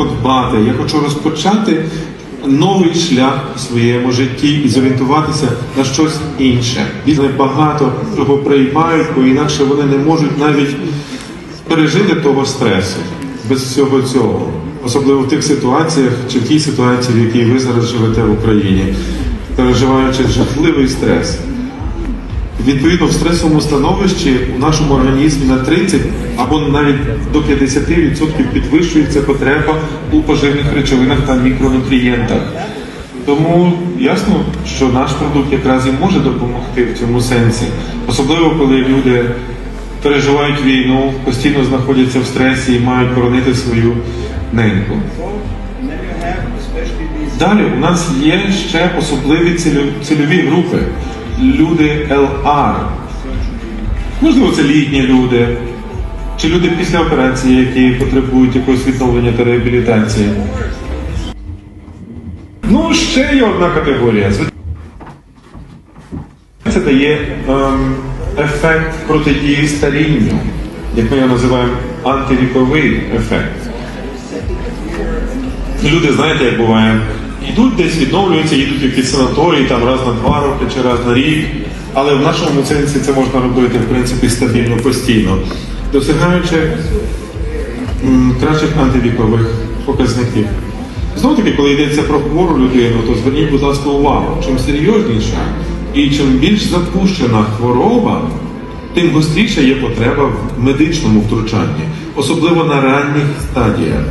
подбати, я хочу розпочати новий шлях у своєму житті і зорієнтуватися на щось інше. Вони багато чого приймають, бо інакше вони не можуть навіть пережити того стресу без всього цього. Особливо в тих ситуаціях чи в тій ситуації, в якій ви зараз живете в Україні, переживаючи жахливий стрес. Відповідно, в стресовому становищі у нашому організмі на 30 або навіть до 50% підвищується потреба у поживних речовинах та мікронутрієнтах. Тому ясно, що наш продукт якраз і може допомогти в цьому сенсі, особливо коли люди переживають війну, постійно знаходяться в стресі і мають боронити свою неньку. Далі у нас є ще особливі цільо- цільові групи. Люди ЛР. Можливо, це літні люди, чи люди після операції, які потребують якогось відновлення та реабілітації. Ну, ще є одна категорія. Це дає ем, ефект протидії старінню, як ми його називаємо антивіковий ефект. Люди, знаєте, як буває, йдуть десь, відновлюються, їдуть в якісь санаторії там раз на два роки чи раз на рік. Але в нашому сенсі це можна робити в принципі стабільно, постійно, досягаючи кращих антивікових показників. Знову таки, коли йдеться про хвору людину, то зверніть, будь ласка, увагу, чим серйозніша і чим більш запущена хвороба, тим гостріша є потреба в медичному втручанні, особливо на ранніх стадіях.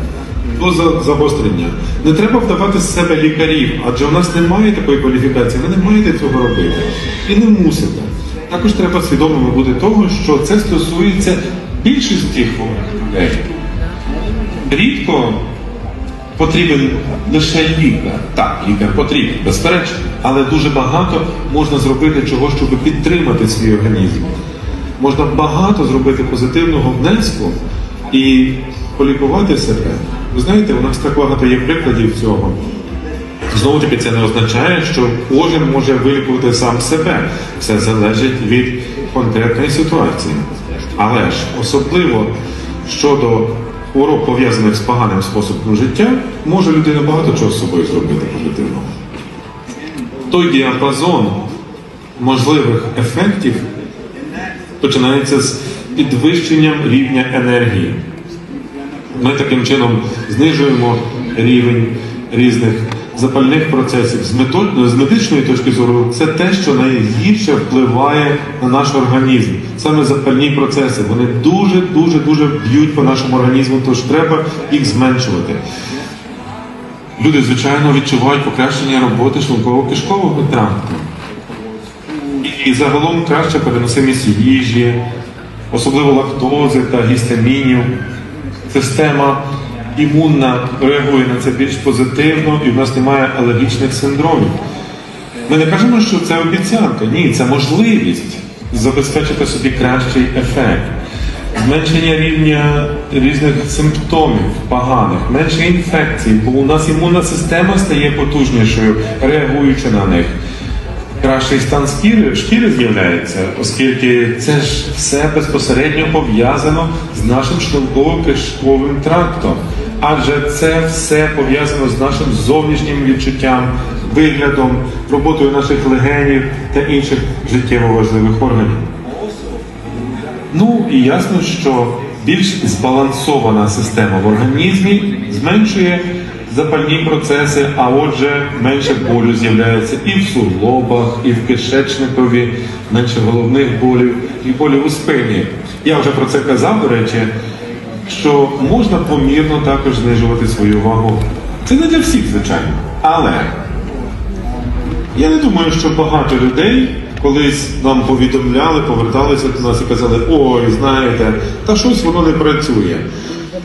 До за- загострення. Не треба вдавати з себе лікарів, адже у нас немає такої кваліфікації, ви не маєте цього робити. І не мусите. Також треба свідомими бути того, що це стосується більшості хворих людей. Рідко потрібен лише лікар. Так, лікар потрібен, безперечно, але дуже багато можна зробити чого, щоб підтримати свій організм. Можна багато зробити позитивного внеску і полікувати себе. Ви знаєте, у нас так багато є прикладів цього. Знову таки, це не означає, що кожен може вилікувати сам себе. Все залежить від конкретної ситуації. Але ж особливо щодо хвороб, пов'язаних з поганим способом життя, може людина багато чого з собою зробити позитивного. Той діапазон можливих ефектів починається з підвищенням рівня енергії. Ми таким чином знижуємо рівень різних запальних процесів. З, мето- з медичної точки зору, це те, що найгірше впливає на наш організм. Саме запальні процеси. Вони дуже, дуже, дуже б'ють по нашому організму, тож треба їх зменшувати. Люди, звичайно, відчувають покращення роботи шлунково-кишкового тракту. І загалом краща переносимість їжі, особливо лактози та гістамінів. Система імунна реагує на це більш позитивно і в нас немає алергічних синдромів. Ми не кажемо, що це обіцянка. Ні, це можливість забезпечити собі кращий ефект. Зменшення рівня різних симптомів поганих, менше інфекцій, бо у нас імунна система стає потужнішою, реагуючи на них кращий стан шкіри, шкіри з'являється, оскільки це ж все безпосередньо пов'язано з нашим шлунково-кишковим трактом. Адже це все пов'язано з нашим зовнішнім відчуттям, виглядом, роботою наших легенів та інших життєво важливих органів. Ну і ясно, що більш збалансована система в організмі зменшує запальні процеси, а отже, менше болю з'являється і в суглобах, і в кишечникові, менше головних болів, і болів у спині. Я вже про це казав, до речі, що можна помірно також знижувати свою вагу. Це не для всіх, звичайно. Але я не думаю, що багато людей колись нам повідомляли, поверталися до нас і казали, ой, знаєте, та щось воно не працює.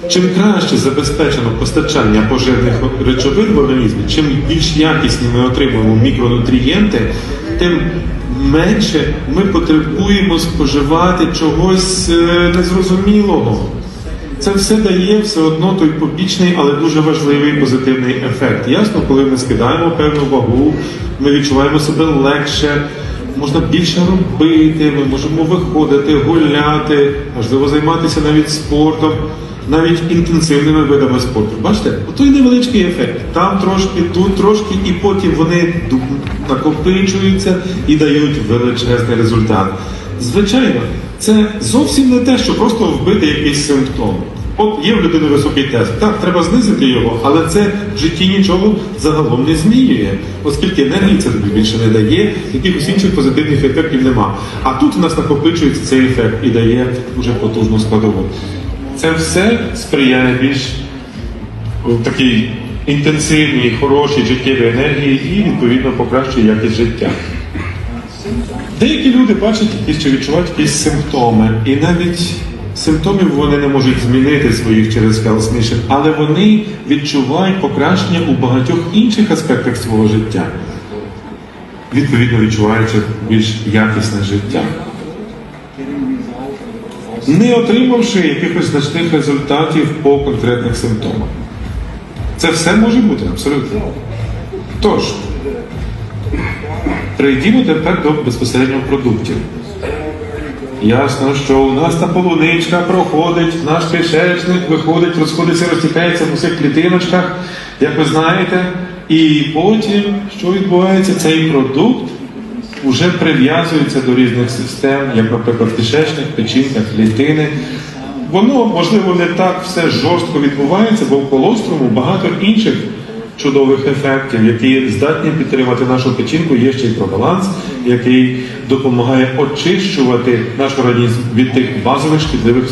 Чим краще забезпечено постачання поживних речовин в організмі, чим більш якісні ми отримуємо мікронутрієнти, тим менше ми потребуємо споживати чогось е, незрозумілого. Це все дає все одно той побічний, але дуже важливий позитивний ефект. Ясно, коли ми скидаємо певну вагу, ми відчуваємо себе легше, можна більше робити, ми можемо виходити, гуляти, можливо, займатися навіть спортом. Навіть інтенсивними видами спорту. Бачите, той невеличкий ефект. Там трошки, тут трошки, і потім вони накопичуються і дають величезний результат. Звичайно, це зовсім не те, що просто вбити якийсь симптом. От є в людини високий тест. Так, треба знизити його, але це в житті нічого загалом не змінює, оскільки енергії це тобі більше не дає, якихось інших позитивних ефектів нема. А тут у нас накопичується цей ефект і дає дуже потужну складову. Це все сприяє більш такій інтенсивній, хорошій життєвій енергії і відповідно покращує якість життя. Деякі люди бачать якісь чи відчувають якісь симптоми, і навіть симптомів вони не можуть змінити своїх через Health але вони відчувають покращення у багатьох інших аспектах свого життя, відповідно відчуваючи більш якісне життя. Не отримавши якихось значних результатів по конкретних симптомах. Це все може бути абсолютно. Тож, Перейдімо тепер до безпосередньо продуктів. Ясно, що у нас та полуничка проходить, наш кишечник виходить, розходиться, розтікається в усіх клітиночках, як ви знаєте. І потім, що відбувається, цей продукт вже прив'язується до різних систем, як, наприклад, кишечник, печінка, клітини. Воно, можливо, не так все жорстко відбувається, бо в колоструму багато інших чудових ефектів, які здатні підтримати нашу печінку, є ще й пробаланс, який допомагає очищувати наш організм від тих базових шкідливих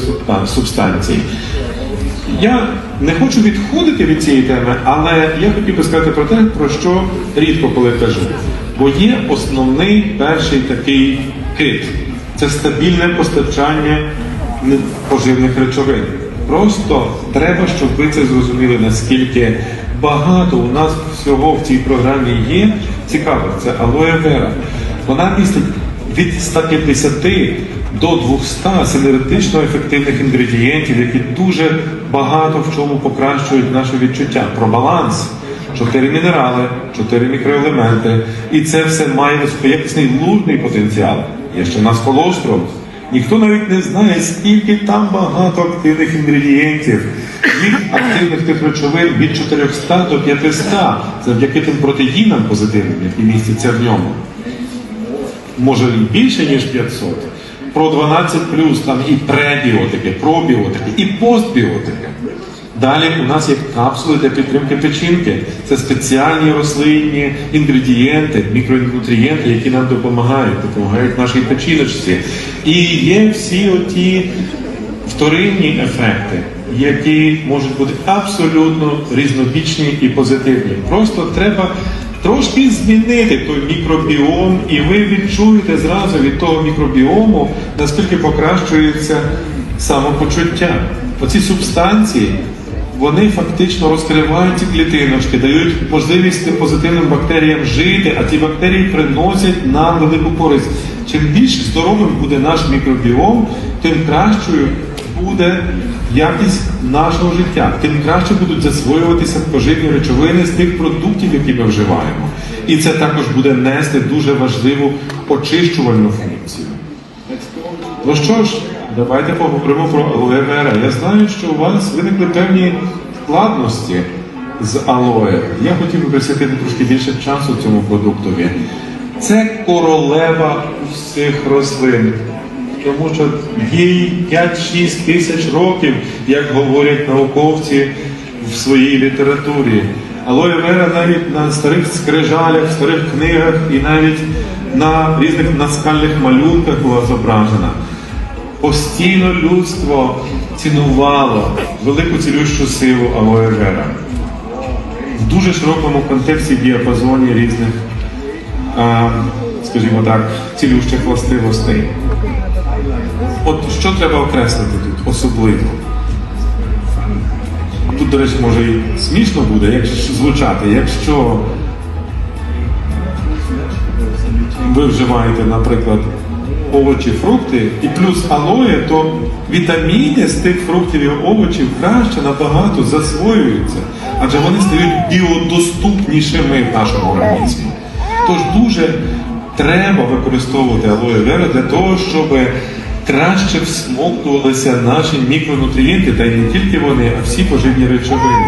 субстанцій. Я не хочу відходити від цієї теми, але я хотів би сказати про те, про що рідко коли кажу. Бо є основний перший такий кит це стабільне постачання поживних речовин. Просто треба, щоб ви це зрозуміли, наскільки багато у нас всього в цій програмі є. Цікаво, це алоє вера. Вона містить від 150 до 200 синергетично ефективних інгредієнтів, які дуже багато в чому покращують наше відчуття. Про баланс. Чотири мінерали, чотири мікроелементи. І це все має високоякісний лужний потенціал. Є ще в нас колострум. Ніхто навіть не знає, скільки там багато активних інгредієнтів. Їх активних тих речовин від 400 до 500, завдяки тим протеїнам позитивним, які містяться в ньому може і більше, ніж 500. Про 12 там і пребіотики, пробіотики, і постбіотики. Далі у нас є капсули для підтримки печінки. Це спеціальні рослинні інгредієнти, мікронутрієнти, які нам допомагають, допомагають нашій печіночці. І є всі оті вторинні ефекти, які можуть бути абсолютно різнобічні і позитивні. Просто треба трошки змінити той мікробіом, і ви відчуєте зразу від того мікробіому, наскільки покращується самопочуття. Оці субстанції. Вони фактично розкривають ці клітиночки, дають можливість позитивним бактеріям жити, а ті бактерії приносять нам велику користь. Чим більш здоровим буде наш мікробіом, тим кращою буде якість нашого життя, тим краще будуть засвоюватися поживні речовини з тих продуктів, які ми вживаємо. І це також буде нести дуже важливу очищувальну функцію. Ну що ж, давайте поговоримо про алоє вера. Я знаю, що у вас виникли певні складності з алоє. Я хотів би присвятити трошки більше часу цьому продуктові. Це королева всіх рослин. Тому що їй 5-6 тисяч років, як говорять науковці в своїй літературі. Алоє вера навіть на старих скрижалях, старих книгах і навіть на різних наскальних малюнках була зображена. Постійно людство цінувало велику цілющу силу алоє вера в дуже широкому контексті діапазоні різних, скажімо так, цілющих властивостей. От що треба окреслити тут особливо? Тут, до речі, може і смішно буде, якщо звучати, якщо ви вживаєте, наприклад, овочі, фрукти і плюс алоє, то вітаміни з тих фруктів і овочів краще набагато засвоюються, адже вони стають біодоступнішими в нашому організмі. Тож дуже треба використовувати алоє вера для того, щоб краще всмоктувалися наші мікронутрієнти, та й не тільки вони, а всі поживні речовини.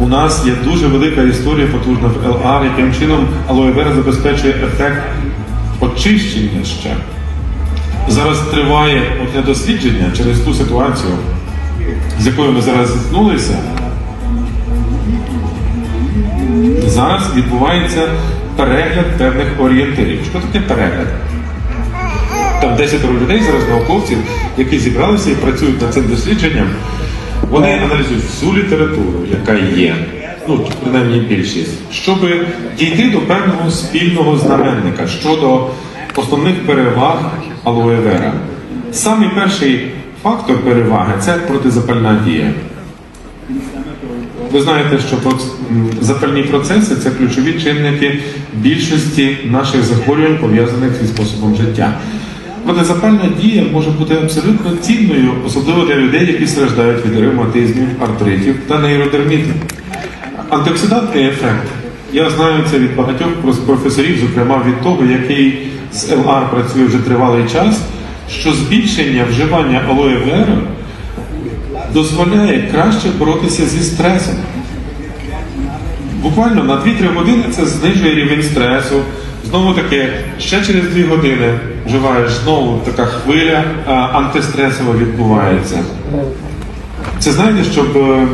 У нас є дуже велика історія потужна в ЛАР, яким чином алоe вера забезпечує ефект очищення ще. Зараз триває одне дослідження через ту ситуацію, з якою ми зараз зіткнулися. Зараз відбувається перегляд певних орієнтирів. Що таке перегляд? Там 10 людей зараз науковців, які зібралися і працюють над цим дослідженням. Вони аналізують всю літературу, яка є, ну принаймні більшість, щоб дійти до певного спільного знаменника щодо основних переваг алоe вера. Самий перший фактор переваги це протизапальна дія. Ви знаєте, що запальні процеси це ключові чинники більшості наших захворювань, пов'язаних зі способом життя. Протизапальна дія може бути абсолютно цінною, особливо для людей, які страждають від ревматизмів, артритів та нейродермітів. Антиоксидантний ефект. Я знаю це від багатьох професорів, зокрема від того, який з ЛР працює вже тривалий час, що збільшення вживання алоe вера дозволяє краще боротися зі стресом. Буквально на 2-3 години це знижує рівень стресу. Знову таки, ще через 2 години вживаєш знову така хвиля а, антистресова відбувається. Це знаєте, щоб е,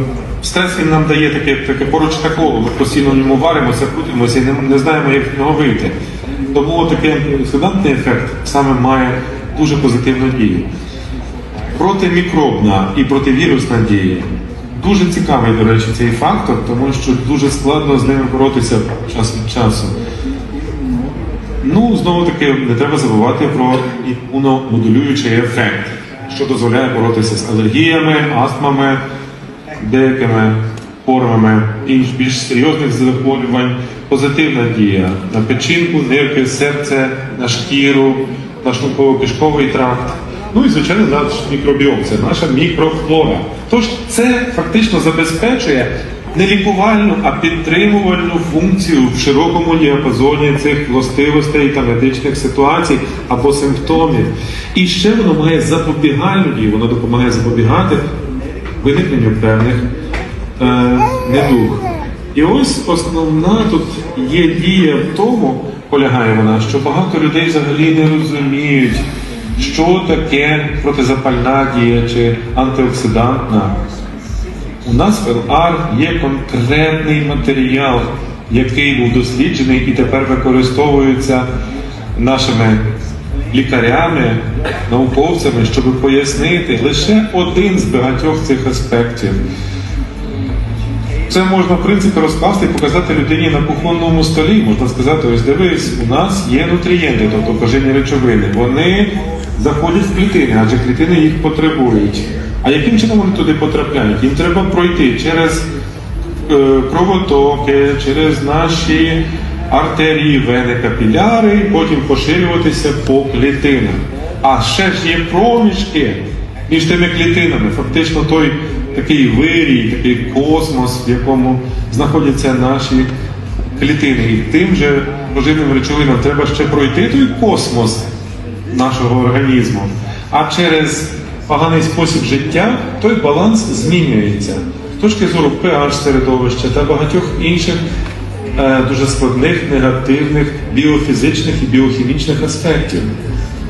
стрес він нам дає таке, таке поручне коло. Ми постійно в ньому варимося, крутимося і не, не знаємо, як з нього вийти. Тому такий антиоксидантний ефект саме має дуже позитивну дію протимікробна і противірусна дія. Дуже цікавий, до речі, цей фактор, тому що дуже складно з ними боротися час від часу. Ну, знову таки, не треба забувати про імуномодулюючий ефект, що дозволяє боротися з алергіями, астмами, деякими формами інш більш серйозних захворювань, позитивна дія на печінку, нирки, серце, на шкіру, на шлунково-кишковий тракт. Ну і звичайно наш мікробіом, це наша мікрофлора. Тож це фактично забезпечує не лікувальну, а підтримувальну функцію в широкому діапазоні цих властивостей та медичних ситуацій або симптомів. І ще воно має запобігальну дію, воно допомагає запобігати виникненню певних е, недуг. І ось основна тут є дія в тому, полягає вона, що багато людей взагалі не розуміють, що таке протизапальна дія чи антиоксидантна. У нас в ЛР є конкретний матеріал, який був досліджений і тепер використовується нашими лікарями, науковцями, щоб пояснити лише один з багатьох цих аспектів. Це можна, в принципі, розкласти і показати людині на кухонному столі. Можна сказати, ось дивись, у нас є нутрієнти, тобто поживні речовини. Вони заходять в клітини, адже клітини їх потребують. А яким чином вони туди потрапляють? Їм треба пройти через е, кровотоки, через наші артерії, вени, капіляри, і потім поширюватися по клітинах. А ще ж є проміжки між тими клітинами. Фактично той такий вирій, такий космос, в якому знаходяться наші клітини. І тим же поживним речовинам треба ще пройти той космос нашого організму. А через поганий спосіб життя той баланс змінюється. З точки зору pH середовища та багатьох інших дуже складних негативних біофізичних і біохімічних аспектів.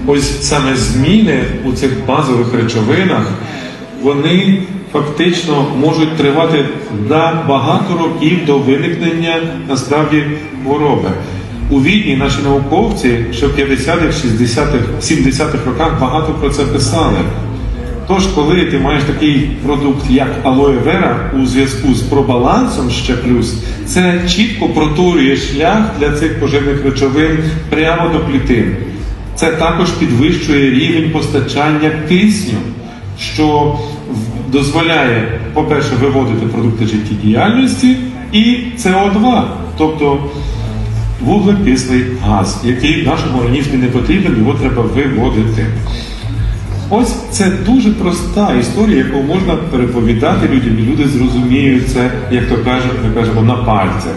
Ось саме зміни у цих базових речовинах, вони фактично можуть тривати на багато років до виникнення насправді хвороби. У Відні наші науковці ще в 50-х, 60-х, 70-х роках багато про це писали. Тож, коли ти маєш такий продукт, як вера, у зв'язку з пробалансом ще плюс, це чітко проторює шлях для цих поживних речовин прямо до клітин. Це також підвищує рівень постачання кисню, що дозволяє, по-перше, виводити продукти життєдіяльності і СО2, тобто вуглекислий газ, який в нашому організмі не потрібен, його треба виводити. Ось це дуже проста історія, яку можна переповідати людям, і люди зрозуміють це, як то кажуть, ми кажемо, на пальцях.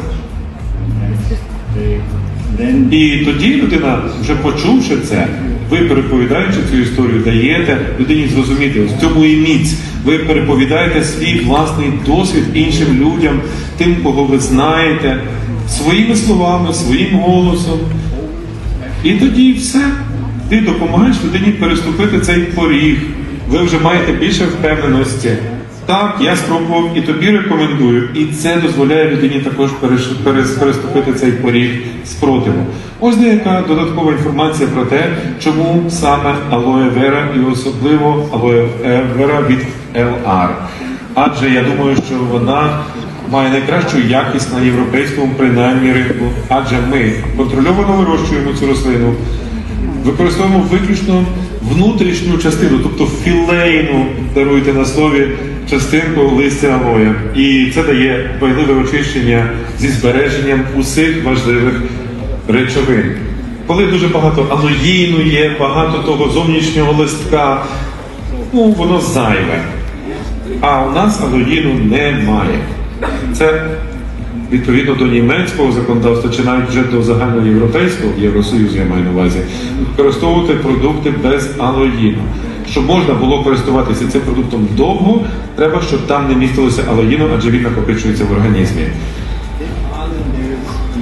І тоді людина, вже почувши це, ви переповідаючи цю історію, даєте людині зрозуміти, в цьому і міць. Ви переповідаєте свій власний досвід іншим людям, тим, кого ви знаєте, своїми словами, своїм голосом. І тоді все. Ти допомагаєш людині переступити цей поріг. Ви вже маєте більше впевненості. Так, я спробував і тобі рекомендую. І це дозволяє людині також переступити цей поріг спротиву. Ось деяка додаткова інформація про те, чому саме алоє вера і особливо алоє вера від LR. Адже я думаю, що вона має найкращу якість на європейському принаймні ринку, адже ми контрольовано вирощуємо цю рослину, використовуємо виключно внутрішню частину, тобто філейну, даруйте на слові, частинку листя алоя. І це дає дбайливе очищення зі збереженням усіх важливих речовин. Коли дуже багато алоїну є, багато того зовнішнього листка, ну воно зайве. А у нас алоїну немає. Це відповідно до німецького законодавства, чи навіть вже до загальноєвропейського Євросоюзу, я маю на увазі, використовувати продукти без алоїну. Щоб можна було користуватися цим продуктом довго, треба, щоб там не містилося алоїну, адже він накопичується в організмі.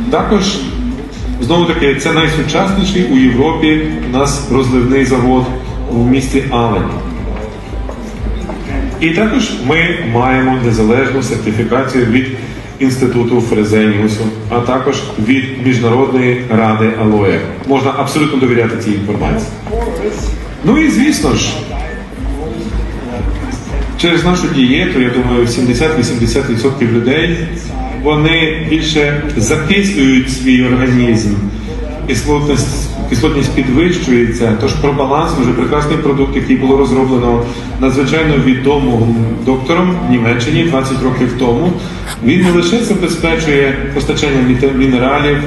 Також, знову таки, це найсучасніший у Європі у нас розливний завод у місті Алені. І також ми маємо незалежну сертифікацію від Інституту Фрезеніусу, а також від Міжнародної ради Алоє. Можна абсолютно довіряти цій інформації. Ну і звісно ж, через нашу дієту, я думаю, 70-80% людей вони більше закислюють свій організм. Кислотність, кислотність підвищується, тож про баланс дуже прекрасний продукт, який було розроблено надзвичайно відомим доктором в Німеччині 20 років тому. Він не лише забезпечує постачання мінералів е,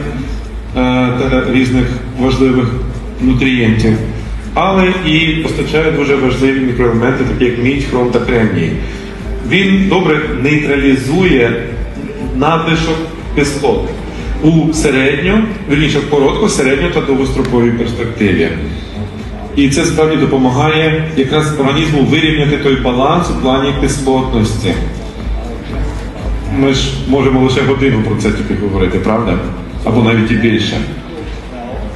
та різних важливих нутрієнтів, але і постачає дуже важливі мікроелементи, такі як мідь, хром та кремній. Він добре нейтралізує надлишок кислот у середньо, верніше в коротко, середньо та довгостроковій перспективі. І це справді допомагає якраз організму вирівняти той баланс у плані кислотності. Ми ж можемо лише годину про це тільки говорити, правда? Або навіть і більше.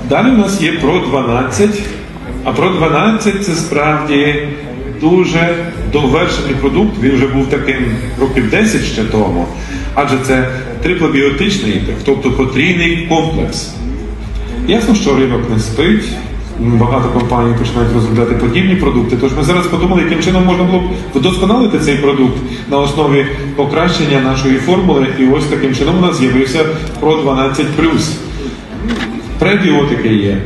Далі у нас є про 12. А про 12 це справді дуже довершений продукт. Він вже був таким років 10 ще тому. Адже це триплобіотичний, тобто потрійний комплекс. Ясно, що ринок не спить. Багато компаній починають розробляти подібні продукти. Тож ми зараз подумали, яким чином можна було б вдосконалити цей продукт на основі покращення нашої формули. І ось таким чином у нас з'явився Pro 12 Пребіотики є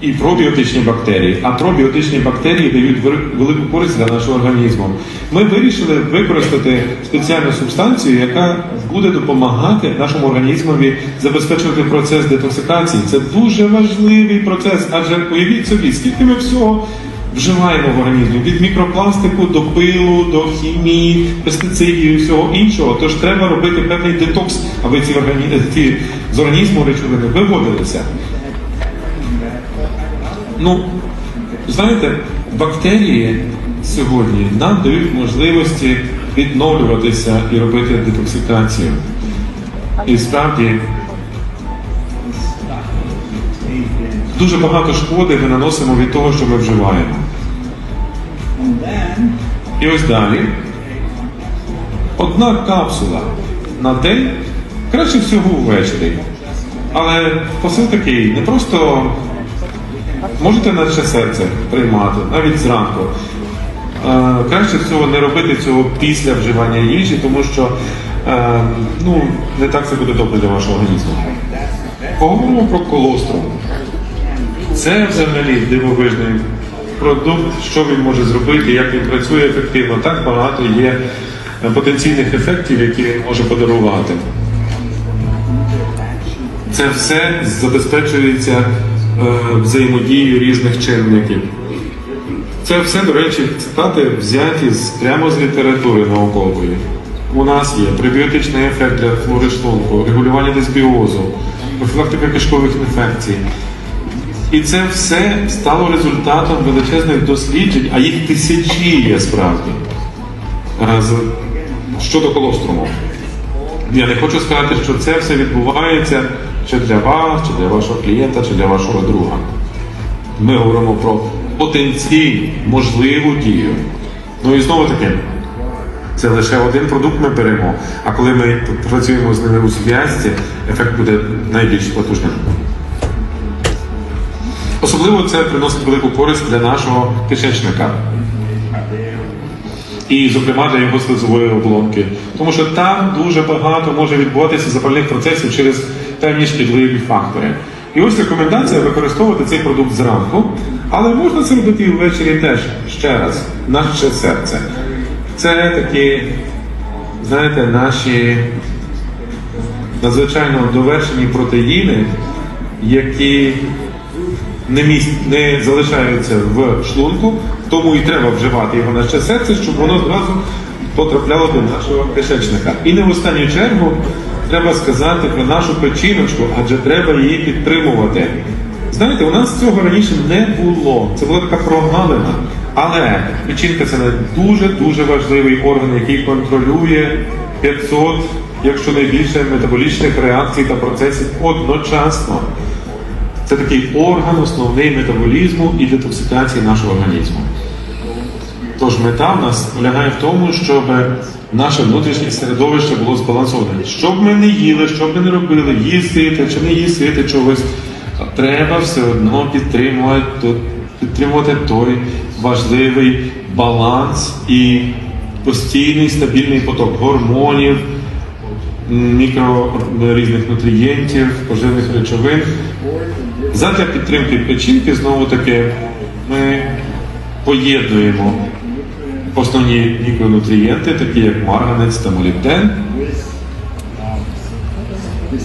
і пробіотичні бактерії. А пробіотичні бактерії дають велику користь для нашого організму. Ми вирішили використати спеціальну субстанцію, яка буде допомагати нашому організмові забезпечувати процес детоксикації. Це дуже важливий процес, адже уявіть собі, скільки ми всього. Вживаємо в організмі від мікропластику до пилу, до хімії, пестицидів і всього іншого. Тож треба робити певний детокс, аби ці, органі... ці з організму речовини виводилися. Ну, знаєте, бактерії сьогодні нам дають можливості відновлюватися і робити детоксикацію. І справді дуже багато шкоди ми наносимо від того, що ми вживаємо. І ось далі. Одна капсула на день краще всього ввечері. Але посил такий, не просто можете наче серце приймати, навіть зранку. Е, краще всього не робити цього після вживання їжі, тому що е, ну, не так це буде добре для вашого організму. Поговоримо про колострум. Це взагалі дивовижний продукт, що він може зробити, як він працює ефективно. Так багато є потенційних ефектів, які він може подарувати. Це все забезпечується е, взаємодією різних чинників. Це все, до речі, цитати взяті з, прямо з літератури наукової. У нас є пребіотичний ефект для флори шлунку, регулювання дисбіозу, профілактика кишкових інфекцій. І це все стало результатом величезних досліджень, а їх тисячі є справді. Е, Щодо колоструму. Я не хочу сказати, що це все відбувається чи для вас, чи для вашого клієнта, чи для вашого друга. Ми говоримо про потенційну, можливу дію. Ну і знову таки, це лише один продукт ми беремо, а коли ми працюємо з ними у зв'язці, ефект буде найбільш потужним. Особливо це приносить велику користь для нашого кишечника. І, зокрема, для його слизової оболонки. Тому що там дуже багато може відбуватися запальних процесів через певні шкідливі фактори. І ось рекомендація використовувати цей продукт зранку, але можна це робити і ввечері теж ще раз, наше серце. Це такі, знаєте, наші надзвичайно довершені протеїни, які не, міс... не залишаються в шлунку, тому і треба вживати його на ще серце, щоб воно одразу потрапляло до нашого кишечника. І не в останню чергу треба сказати про нашу печіночку, адже треба її підтримувати. Знаєте, у нас цього раніше не було. Це була така прогалина. Але печінка це дуже-дуже важливий орган, який контролює 500, якщо не більше, метаболічних реакцій та процесів одночасно. Це такий орган основний метаболізму і детоксикації нашого організму. Тож мета в нас полягає в тому, щоб наше внутрішнє середовище було збалансоване. Що б ми не їли, що б ми не робили, їсти чи не їсти чогось, треба все одно підтримувати, підтримувати той важливий баланс і постійний стабільний поток гормонів, мікро різних нутрієнтів, поживних речовин. Задля підтримки печінки знову таки ми поєднуємо основні мікронутрієнти, такі як марганець та молібден.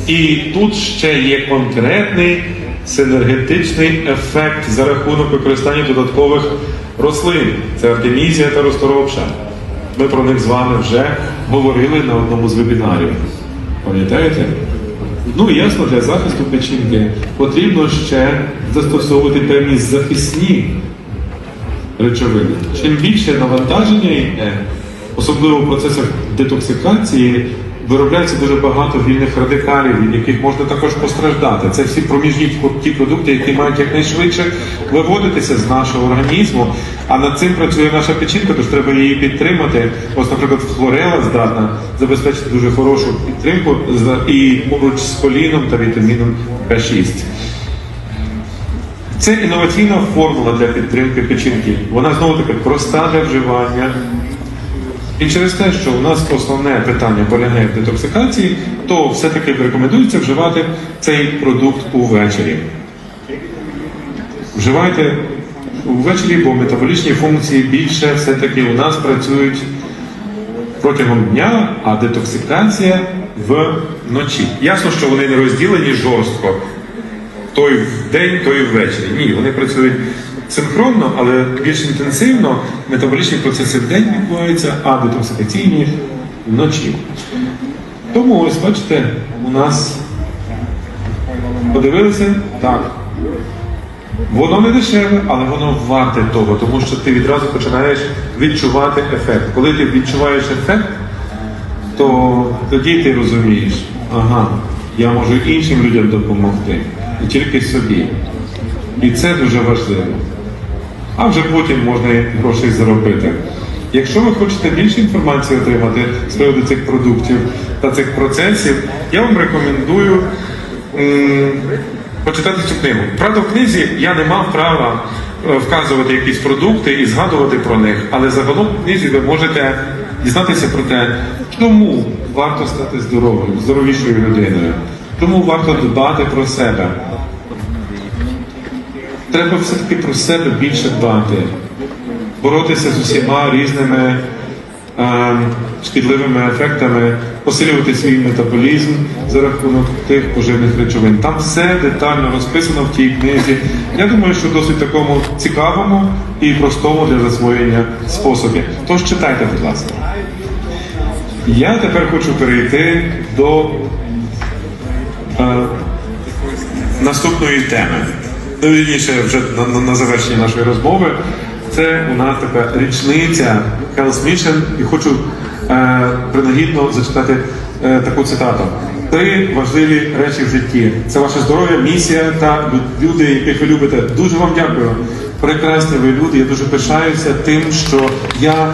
І тут ще є конкретний синергетичний ефект за рахунок використання додаткових рослин. Це артемізія та розторопша. Ми про них з вами вже говорили на одному з вебінарів. Пам'ятаєте? Ну ясно, для захисту печінки потрібно ще застосовувати певні захисні речовини. Чим більше навантаження йде, особливо в процесах детоксикації, виробляється дуже багато вільних радикалів, від яких можна також постраждати. Це всі проміжні ті продукти, які мають якнайшвидше виводитися з нашого організму. А над цим працює наша печінка, тож треба її підтримати. Ось, наприклад, хлорела здатна забезпечити дуже хорошу підтримку і поруч з коліном та вітаміном К6. Це інноваційна формула для підтримки печінки. Вона знову таки проста для вживання. І через те, що у нас основне питання полягає в детоксикації, то все-таки рекомендується вживати цей продукт увечері. Вживайте увечері, бо метаболічні функції більше все-таки у нас працюють протягом дня, а детоксикація вночі. Ясно, що вони не розділені жорстко. Той день, той ввечері. Ні, вони працюють синхронно, але більш інтенсивно метаболічні процеси в день відбуваються, а детоксикаційні вночі. Тому ось бачите, у нас подивилися так. Воно не дешеве, але воно варте того, тому що ти відразу починаєш відчувати ефект. Коли ти відчуваєш ефект, то тоді ти розумієш, ага, я можу іншим людям допомогти, не тільки собі. І це дуже важливо. А вже потім можна і грошей заробити. Якщо ви хочете більше інформації отримати з приводу цих продуктів та цих процесів, я вам рекомендую м, почитати цю книгу. Правда, в книзі я не мав права е, вказувати якісь продукти і згадувати про них, але загалом в книзі ви можете дізнатися про те, чому варто стати здоровим, здоровішою людиною, чому варто дбати про себе. Треба все-таки про себе більше дбати, боротися з усіма різними е, шкідливими ефектами, посилювати свій метаболізм за рахунок тих поживних речовин. Там все детально розписано в тій книзі. Я думаю, що досить такому цікавому і простому для засвоєння способі. Тож читайте, будь ласка. Я тепер хочу перейти до наступної теми. ну, вірніше, вже на, на, завершення нашої розмови. Це у нас тепер річниця Health Mission, і хочу е, принагідно зачитати е, таку цитату. Три важливі речі в житті: це ваше здоров'я, місія та люди, яких ви любите. Дуже вам дякую. Прекрасні ви люди. Я дуже пишаюся тим, що я